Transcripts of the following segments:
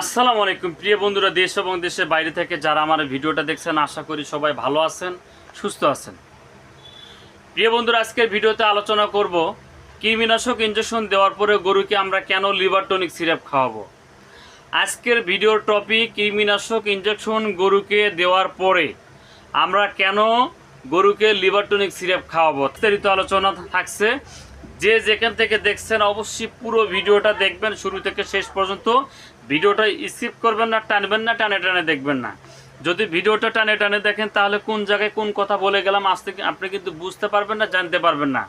আসসালামু আলাইকুম। প্রিয় বন্ধুরা, দেশ এবং দেশের বাইরে থেকে যারা আমার ভিডিওটা দেখছেন, আশা করি সবাই ভালো আছেন, সুস্থ আছেন। প্রিয় বন্ধুরা, আজকের ভিডিওতে আলোচনা করব, কৃমিনাশক ইঞ্জেকশন দেওয়ার পরে গরুকে আমরা কেন লিভার টনিক সিরাপ খাওয়াবো? আজকের ভিডিওর টপিক কৃমিনাশক ইঞ্জেকশন গরুকে দেওয়ার পরে আমরা কেন গরুকে লিভার টনিক সিরাপ খাওয়াবো? বিস্তারিত আলোচনা থাকছে। যে যেখান থেকে দেখছেন, অবশ্যই পুরো ভিডিওটা দেখবেন। শুরু থেকে শেষ পর্যন্ত ভিডিওটা স্কিপ করবেন না, টানবেন না, টানে টানে দেখবেন না। যদি ভিডিওটা টানে টানে দেখেন, তাহলে কোন জায়গায় কোন কথা বলে গেলাম, আজ থেকে আপনি কিন্তু বুঝতে পারবেন না, জানতে পারবেন না।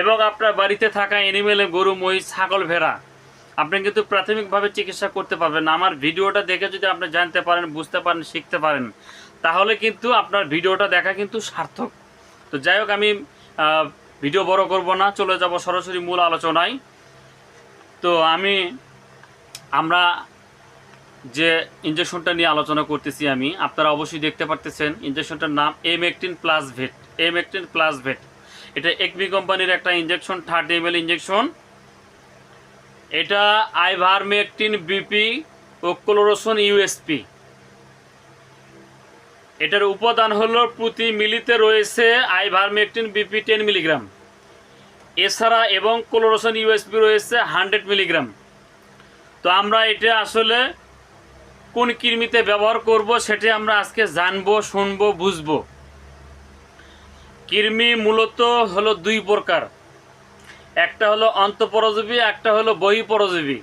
এবং আপনার বাড়িতে থাকা এনিমেলে গরু, মহিষ, ছাগল, ভেড়া, আপনি কিন্তু প্রাথমিকভাবে চিকিৎসা করতে পারবেন আমার ভিডিওটা দেখে যদি আপনি জানতে পারেন, বুঝতে পারেন, শিখতে পারেন, তাহলে কিন্তু আপনার ভিডিওটা দেখা কিন্তু সার্থক। তো যাই হোক, আমি ভিডিও বড় করব না, চলে যাব সরাসরি মূল আলোচনায়। তো আমি, আমরা যে ইঞ্জেকশনটা নিয়ে আলোচনা করতেছি আমি, আপনারা অবশ্যই দেখতে পারতেছেন ইঞ্জেকশনটার নাম M Ectin plus vet M Ectin plus vet এটা একমি কোম্পানির একটা ইঞ্জেকশন থার্টি এম ইঞ্জেকশন এটা আইভারমেকটিন বিপি ও ক্লোরোসন ইউএসপি এটার উপাদান হলো প্রতি মিলিতে রয়েছে আইভারমেকটিন বিপি টেন মিলিগ্রাম এছাড়া এবং ক্লোরোসন ইউএসপি রয়েছে হান্ড্রেড মিলিগ্রাম তো আমরা এটা আসলে কোন কৃমিতে ব্যবহার করব সেটি আমরা আজকে জানব, শুনব, বুঝব। কৃমি মূলত হলো দুই প্রকার। একটা হলো অন্তঃপরজীবী, একটা হলো বহিঃপরজীবী।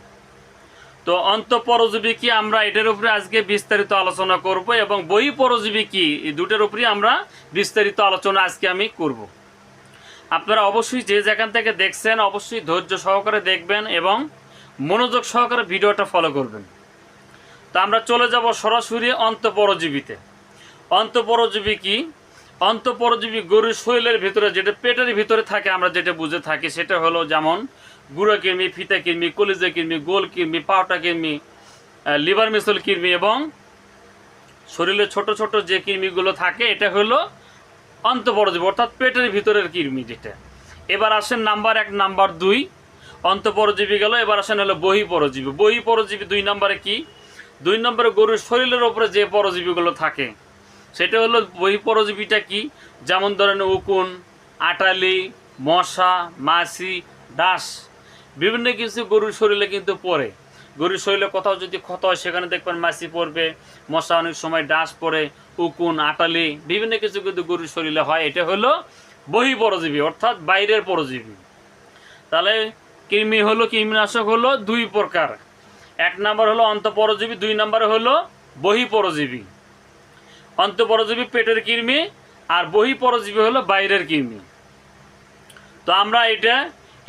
তো অন্তঃপরজীবী কি আমরা এটার উপরে আজকে বিস্তারিত আলোচনা করব এবং বহিঃপরজীবী কি? দুটোর উপরে আমরা বিস্তারিত আলোচনা আজকে আমি করব। আপনারা অবশ্যই যে যেখান থেকে দেখছেন, অবশ্যই ধৈর্য সহকারে দেখবেন এবং মনোযোগ সহকারে ভিডিওটা ফলো করবেন। তো আমরা চলে যাব সরাসরি অন্তঃপরজীবীতে। অন্তঃপরজীবী কি? অন্তঃপরজীবী গরুর শরীরের ভিতরে, যেটা পেটের ভিতরে থাকে, আমরা যেটা বুঝে থাকি, সেটা হলো যেমন গুঁড়ো কৃমি, ফিতা কৃমি, কলিজা কৃমি, গোল কৃমি পাউটা কৃমি লিভার মিসল কৃমি এবং শরীরে ছোট ছোট যে কৃমিগুলো থাকে, এটা হলো অন্তঃপরজীবী, অর্থাৎ পেটের ভিতরের কৃমি যেটা। এবার আসেন নাম্বার এক, নাম্বার দুই। অন্তঃপরজীবী গেল, এবার আসেন হলো বহি পরজীবী বহি পরজীবী দুই নাম্বারে কি? দুই নম্বরে গরুর শরীরের ওপরে যে পরজীবীগুলো থাকে, সেটা হলো বহি পরজীবীটা কি? যেমন ধরেন উকুন, আটালি, মশা, মাছি, ডাস, বিভিন্ন কিছু গরুর শরীরে কিন্তু পড়ে। গরুর শরীরে কোথাও যদি ক্ষত হয়, সেখানে দেখবেন মাছি পড়বে, মশা অনেক সময় ডাস পড়ে, উকুন, আটালি, বিভিন্ন কিছু কিন্তু গরুর শরীরে হয়। এটা হলো বহি পরজীবী, অর্থাৎ বাইরের পরজীবী। তাহলে কৃমি হলো কৃমিনাশক হলো দুই প্রকার। এক নাম্বার হলো অন্তঃপরজীবী, দুই নাম্বার হলো বহিঃপরজীবী। অন্তঃপরজীবী পেটের কৃমি আর বহিঃপরজীবী হলো বাইরের কৃমি। তো আমরা এটা,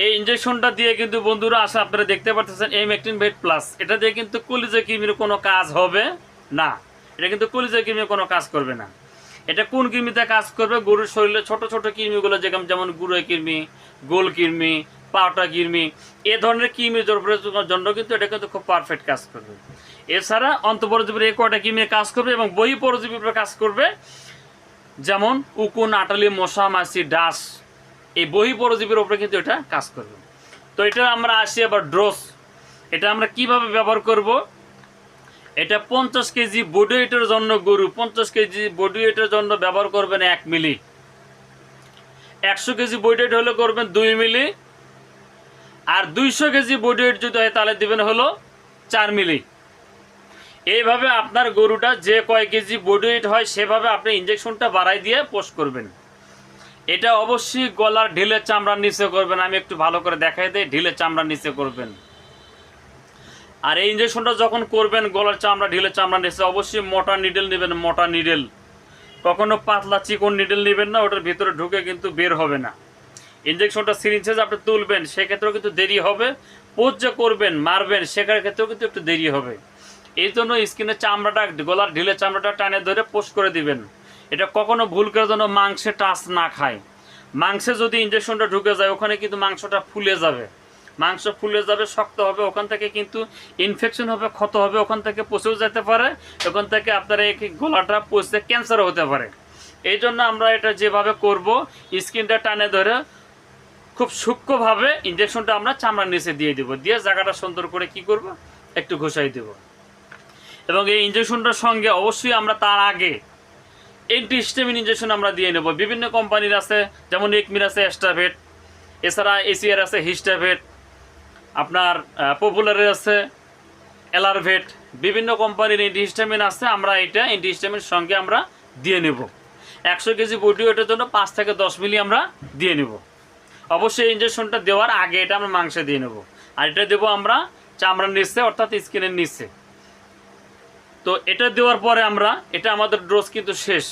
এই ইঞ্জেকশনটা দিয়ে কিন্তু বন্ধুরা আসা আপনারা দেখতে পাচ্ছেন এম একটিন ভেট প্লাস এটা দিয়ে কিন্তু কলিজা কৃমির কোনো কাজ হবে না। এটা কিন্তু কলিজা কৃমির কোনো কাজ করবে না। এটা কোন কৃমিতে কাজ করবে? গরুর শরীরে ছোট ছোট কৃমিগুলো যেমন যেমন গুঁড়ো কৃমি, গোল কৃমি পাউটা কৃমি এ ধরনের কৃমির জন্য- জন্য কিন্তু এটা কিন্তু খুব পারফেক্ট কাজ করবে। এছাড়া অন্তঃপরজীবীর এই কয়টা কৃমি কাজ করবে এবং বহি পরজীবীর কাজ করবে, যেমন উকুন, আটালি, মশা, মাছি, ডাস, এই বহি পরজীবীর উপরে কিন্তু এটা কাজ করবে। তো এটা আমরা আসি আবার ড্রোস। এটা আমরা কীভাবে ব্যবহার করব? এটা পঞ্চাশ কেজি বডি ওয়েটের জন্য গরু পঞ্চাশ কেজি বডি জন্য ব্যবহার করবেন এক মিলি। একশো কেজি বডি হলে করবেন দুই মিলি। আর দুইশো কেজি বডি ওয়েট যদি হয় তাহলে দিবেন হলো চার মিলি। এইভাবে আপনার গরুটা যে কয় কেজি বডি ওয়েট হয় সেভাবে আপনি ইঞ্জেকশনটা বাড়াই দিয়ে পোস্ট করবেন। এটা অবশ্যই গলার ঢিলে চামড়ার নিচে করবেন। আমি একটু ভালো করে দেখাই দিই ঢিলে চামড়ার নিচে করবেন। আর এই ইঞ্জেকশনটা যখন করবেন, গলার চামড়া ঢিলে চামড়া নিচে, অবশ্যই মোটা নিডেল নেবেন, মোটা নিডেল কখনো পাতলা চিকন নিডেল নেবেন না, ওটার ভিতরে ঢুকে কিন্তু বের হবে না। ইঞ্জেকশনটা সিরিঞ্জে আপনি তুলবেন, সেক্ষেত্রেও কিন্তু দেরি হবে। পোজ যে করবেন, মারবেন সেখানের ক্ষেত্রেও কিন্তু একটু দেরি হবে। এই জন্য স্কিনের চামড়াটা, গলার ঢিলে চামড়াটা টানে ধরে পোস্ট করে দিবেন। এটা কখনো ভুল করে যেন মাংসে টাচ না খায়। মাংসে যদি ইঞ্জেকশনটা ঢুকে যায়, ওখানে কিন্তু মাংসটা ফুলে যাবে। মাংস ফুলে যাবে, শক্ত হবে, ওখান থেকে কিন্তু ইনফেকশন হবে, ক্ষত হবে, ওখান থেকে পচেও যেতে পারে। ওখান থেকে আপনার এই গলাটা পচতে ক্যান্সারও হতে পারে। এই জন্য আমরা এটা যেভাবে করব স্কিনটা টানে ধরে খুব সূক্ষ্মভাবে ইঞ্জেকশনটা আমরা চামড়ার নিচে দিয়ে দিব। দিয়ে জায়গাটা সুন্দর করে কি করব? একটু ঘষাই দেব। এবং এই ইঞ্জেকশনটার সঙ্গে অবশ্যই আমরা তার আগে এন্টিস্টেমিন ইঞ্জেকশন আমরা দিয়ে নেব। বিভিন্ন কোম্পানির আছে, যেমন একমির আছে এস্টাভেট এছাড়া এসিআর আছে হিস্টাভেট আপনার পপুলারের আছে এলারভেট বিভিন্ন কোম্পানির এন্টিহিস্টামিন আছে, আমরা এটা এন্টিহিস্টামিনের সঙ্গে আমরা দিয়ে নেব। একশো কেজি বডি ওয়েটের জন্য পাঁচ থেকে দশ মিলি আমরা দিয়ে নেব। অবশ্যই ইঞ্জেকশনটা দেওয়ার আগে এটা আমরা মাংসে দিয়ে নেব। আর এটা দেবো আমরা চামড়ার নিচে, অর্থাৎ স্কিনের নিচে। তো এটা দেওয়ার পরে আমরা, এটা আমাদের ডোজ কিন্তু শেষ।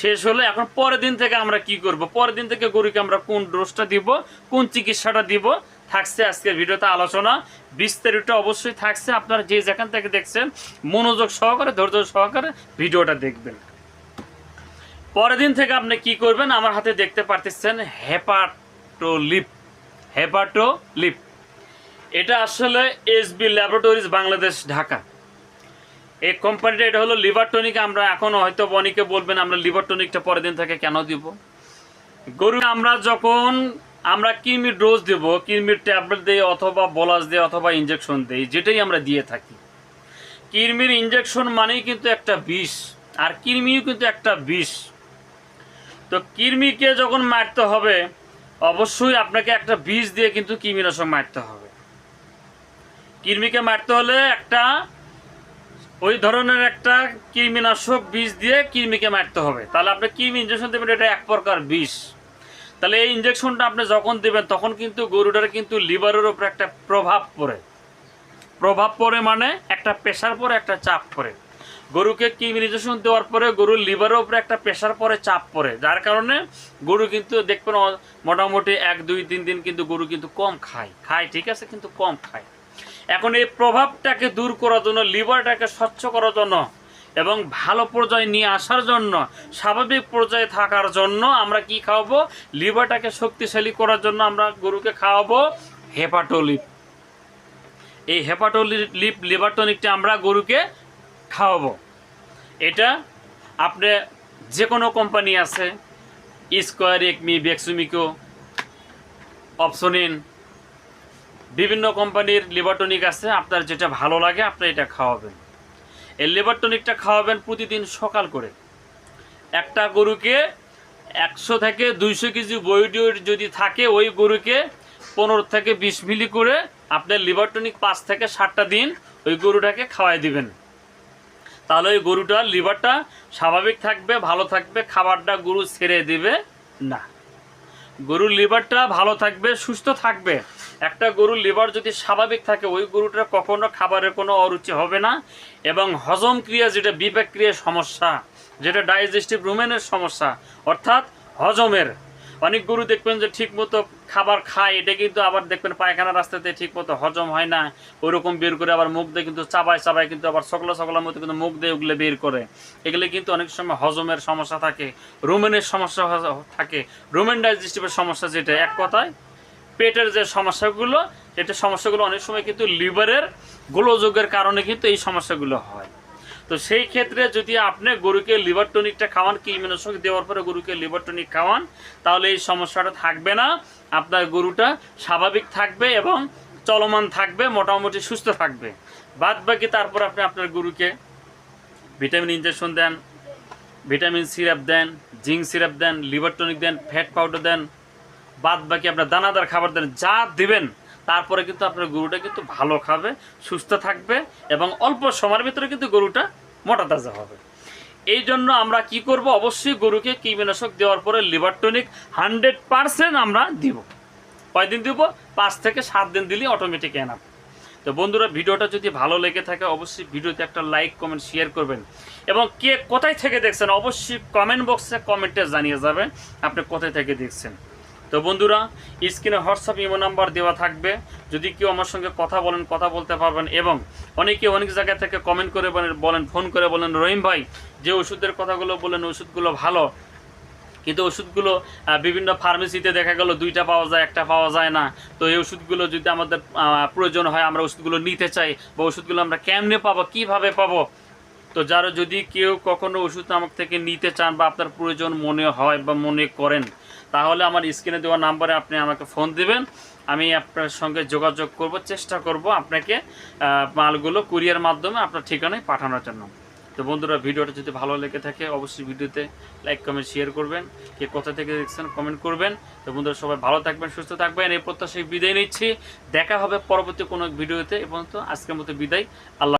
শেষ হলে এখন পরের দিন থেকে আমরা কি করব? পরের দিন থেকে গরুকে আমরা কোন ডোজটা দিব, কোন চিকিৎসাটা দিব, থাকছে আজকের ভিডিওতে আলোচনা। বিস্তারিত অবশ্যই থাকছে, আপনারা যে যেখান থেকে দেখছেন, মনোযোগ সহকারে, ধৈর্য সহকারে ভিডিওটা দেখবেন। পরের দিন থেকে আপনি কি করবেন? আমার হাতে দেখতে পারতেছেন হেপাটোলিপ হেপাটোলিপ এটা আসলে এসবি ল্যাবরেটরিজ বাংলাদেশ ঢাকা এই কোম্পানিটা এটা হলো লিভার টনিক আমরা এখন হয়তো অনেকে বলবেন আমরা লিভার টনিকটা পরের দিন থেকে কেন দিব? গরু, আমরা যখন, আমরা কৃমির ডোজ দেব, কৃমির ট্যাবলেট দিই অথবা বলাস দিই অথবা ইঞ্জেকশন দিই, যেটাই আমরা দিয়ে থাকি। কৃমির ইঞ্জেকশন মানেই কিন্তু একটা বিষ, আর কৃমিও কিন্তু একটা বিষ। তো কৃমিকে যখন মারতে হবে অবশ্যই আপনাকে একটা বিষ দিয়ে কিন্তু কৃমিনাশক মারতে হবে। কৃমিকে মারতে হলে একটা ওই ধরনের একটা কৃমিনাশক বিষ দিয়ে কৃমিকে মারতে হবে। তাহলে আপনি কৃমি ইঞ্জেকশন দেবেন, এটা এক প্রকার বিষ। তাহলে এই ইঞ্জেকশনটা আপনি যখন দেবেন, তখন কিন্তু গরুটার কিন্তু লিভারের উপর একটা প্রভাব পড়ে। প্রভাব পড়ে মানে একটা প্রেশার পরে একটা চাপ পড়ে। গরুকে কৃমি ইঞ্জেকশন দেওয়ার পরে গরুর লিভারের উপরে একটা প্রেশার পরে চাপ পড়ে। যার কারণে গরু কিন্তু দেখবেন মোটামুটি এক, দুই, তিন দিন কিন্তু গরু কিন্তু কম খায়। খায়, ঠিক আছে, কিন্তু কম খায়। এখন এই প্রভাবটাকে দূর করার জন্য, লিভারটাকে স্বচ্ছ করার জন্য এবং ভালো পর্যায়ে নিয়ে আসার জন্য, স্বাভাবিক পর্যায়ে থাকার জন্য আমরা কি খাওয়াবো? লিভারটাকে শক্তিশালী করার জন্য আমরা গরুকে খাওয়াবো হেপাটোলিপ এই হেপাটোলিপ লিভার টনিকটা আমরা গরুকে খাওয়াবো। এটা আপনি যে কোনো কোম্পানি আছে স্কোয়ার একমি বেক্সুমিকো অপশনিন বিভিন্ন কোম্পানির লিবারটনিক আছে, আপনার যেটা ভালো লাগে আপনি এটা খাওয়াবেন। এই লিবারটনিকটা খাওয়াবেন প্রতিদিন সকাল করে। একটা গরুকে একশো থেকে দুইশো কেজি বইডি যদি থাকে, ওই গরুকে পনেরো থেকে বিশ মিলি করে আপনার লিবারটনিক পাঁচ থেকে সাতটা দিন ওই গরুটাকে খাওয়াই দিবেন। তাহলে ওই গরুটার লিভারটা স্বাভাবিক থাকবে ভালো থাকবে খাবারটা গরু ছেড়ে দিবে? না। গরুর লিভারটা ভালো থাকবে সুস্থ থাকবে। একটা গরুর লিভার যদি স্বাভাবিক থাকে ওই গরুটার কখনো খাবারের কোনো অরুচি হবে না এবং হজম ক্রিয়া যেটা বিবেক ক্রিয়ার সমস্যা যেটা ডাইজেস্টিভ রুমেনের সমস্যা অর্থাৎ হজমের অনেক গরু দেখবেন যে ঠিক মতো খাবার খায়, এটা কিন্তু আবার দেখবেন পায়খানা রাস্তাতে ঠিক মতো হজম হয় না। ওরকম বের করে আবার মুখ দিয়ে কিন্তু চাবায় চাবায় কিন্তু আবার সকলা সকলার মতো কিন্তু মুখ দিয়ে ওগুলো বের করে। এগুলো কিন্তু অনেক সময় হজমের সমস্যা থাকে, রুমেনের সমস্যা থাকে। রুমেন ডাইজেস্টিভের সমস্যা যেটা, এক কথায় পেটের যে সমস্যাগুলো, এটা সমস্যাগুলো অনেক সময় কিন্তু লিভারের গোলযোগের কারণে কিন্তু এই সমস্যাগুলো হয়। তো সেই ক্ষেত্রে যদি আপনি গরুকে লিভার টনিকটা খাওয়ান, কি ইমিউনোসক দেওয়ার পরে গরুকে লিভার টনিক খাওয়ান, তাহলে এই সমস্যাটা থাকবে না। আপনার গরুটা স্বাভাবিক থাকবে এবং চলমান থাকবে, মোটামুটি সুস্থ থাকবে। বাদ বাকি তারপর আপনি আপনার গরুকে ভিটামিন ইনজেকশন দেন ভিটামিন সিরাপ দেন জিঙ্ক সিরাপ দেন লিভার টনিক দেন ফ্যাট পাউডার দেন বাদ বাকি আপনার দানাদার খাবার দেন, যা দিবেন তারপরে কিন্তু আপনার গরুটা কিন্তু ভালো খাবে, সুস্থ থাকবে এবং অল্প সময়ের ভিতরে কিন্তু গরুটা মোটা তাজা হবে। এই জন্য আমরা কি করব? অবশ্যই গরুকে কীটনাশক দেওয়ার পরে লিভার টনিক হান্ড্রেড পারসেন্ট আমরা দিব। কয়দিন দিব? পাঁচ থেকে সাত দিন দিলেই অটোমেটিক এনাফ। তো বন্ধুরা, ভিডিওটা যদি ভালো লেগে থাকে, অবশ্যই ভিডিওতে একটা লাইক কমেন্ট শেয়ার করবেন। এবং কে কোথায় থেকে দেখছেন, অবশ্যই কমেন্ট বক্সে কমেন্টে জানিয়ে যাবেন আপনি কোথায় থেকে দেখছেন। তো বন্ধুরা, স্ক্রিনে হোয়াটসঅ্যাপ ইমো নাম্বার দেওয়া থাকবে। যদি কেউ আমার সঙ্গে কথা বলেন, কথা বলতে পারবেন এবং অনেকে অনেক জায়গা থেকে কমেন্ট করে বলেন বলেন ফোন করে বলেন, রহিম ভাই, যে ওষুধের কথাগুলো বলেন ওষুধগুলো ভালো। কিন্তু ওষুধগুলো বিভিন্ন ফার্মেসিতে দেখা গেল, দুইটা পাওয়া যায়, একটা পাওয়া যায় না। তো এই ওষুধগুলো যদি আমাদের প্রয়োজন হয়, আমরা ওষুধগুলো নিতে চাই বা ওষুধগুলো আমরা কেমনে পাবো, কীভাবে পাবো? তো যারা যদি কেউ কখনো ওষুধ আমার থেকে নিতে চান বা আপনার প্রয়োজন মনে হয় বা মনে করেন তাহলে আমার স্ক্রিনে দেওয়া নাম্বারে আপনি আমাকে ফোন দিবেন। আমি আপনার সঙ্গে যোগাযোগ করব, চেষ্টা করব আপনাকে মালগুলো কুরিয়ার মাধ্যমে আপনার ঠিকানায় পাঠানোর জন্য। তো বন্ধুরা, ভিডিওটা যদি ভালো লেগে থাকে, অবশ্যই ভিডিওতে লাইক, কমেন্ট শেয়ার করবেন। কে কোথা থেকে দেখছেন, কমেন্ট করবেন। তো বন্ধুরা, সবাই ভালো থাকবেন, সুস্থ থাকবেন। এই প্রত্যাশায় বিদায় নিচ্ছি। দেখা হবে পরবর্তী কোনো ভিডিওতে। এবং তো আজকের মতো বিদায়। আল্লাহ